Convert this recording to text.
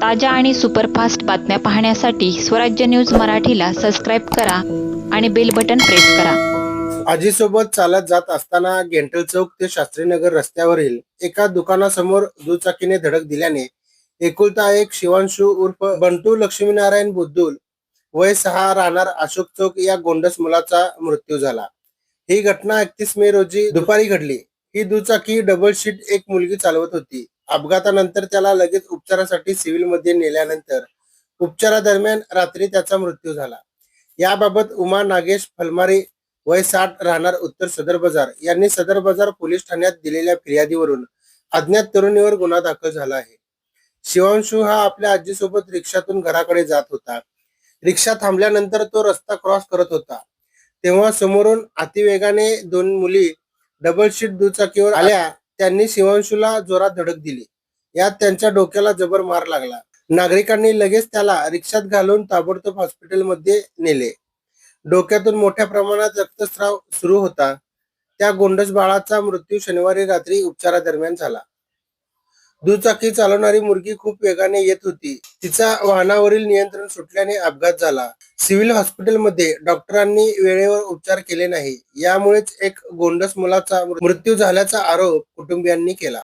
ताज्या आणि सुपरफास्ट बातम्या पाहण्यासाठी स्वराज्य न्यूज मराठीला सबस्क्राईब करा आणि बेल बटन प्रेस करा. आजीसोबत चालत जात असताना गेंटल चौक ते शास्त्रीनगर रस्त्यावरील एका दुकानासमोर दुचाकीने धडक दिल्याने एकुलता एक शिवांशू उर्फ बंटू लक्ष्मीनारायण बुद्धुल वय सहा राहणार अशोक चौक या गोंडस मुलाचा मृत्यू झाला. ही घटना एकतीस मे रोजी दुपारी घडली. ही दुचाकी डबल शीट एक मुलगी चालवत होती. अपघातानंतर त्याला लगेच उपचारासाठी सिव्हिलमध्ये नेल्यानंतर उपचारादरम्यान रात्री त्याचा मृत्यू झाला. याबाबत उमा नागेश फलमारे वय साठ राहणार उत्तर सदर बाजार यांनी सदर बाजार पोलीस ठाण्यात दिलेल्या फिर्यादीवरून अज्ञात तरुणीवर गुन्हा दाखल झाला आहे. शिवांशू हा आपल्या आजीसोबत रिक्षातून घराकडे जात होता. रिक्षा थांबल्यानंतर तो रस्ता क्रॉस करत होता. तेव्हा समोरून अतिवेगाने दोन मुली डबल शीट दुचाकीवर आल्या. त्यांनी शिवांशूला जोरात धडक दिली. यात त्यांच्या डोक्याला जबर मार लागला. नागरिकांनी लगेच त्याला रिक्षात घालून ताबडतोब हॉस्पिटलमध्ये नेले. डोक्यातून मोठ्या प्रमाणात रक्तस्राव सुरू होता. त्या गोंडस बाळाचा मृत्यू शनिवारी रात्री उपचारादरम्यान झाला. दुचाकी चालवणारी मुलगी खूप वेगाने येत होती. तिचा वाहनावरील नियंत्रण सुटल्याने अपघात झाला. सिव्हिल हॉस्पिटलमध्ये डॉक्टरांनी वेळेवर उपचार केले नाही. यामुळेच एक गोंडस मुलाचा मृत्यू झाल्याचा आरोप कुटुंबियांनी केला.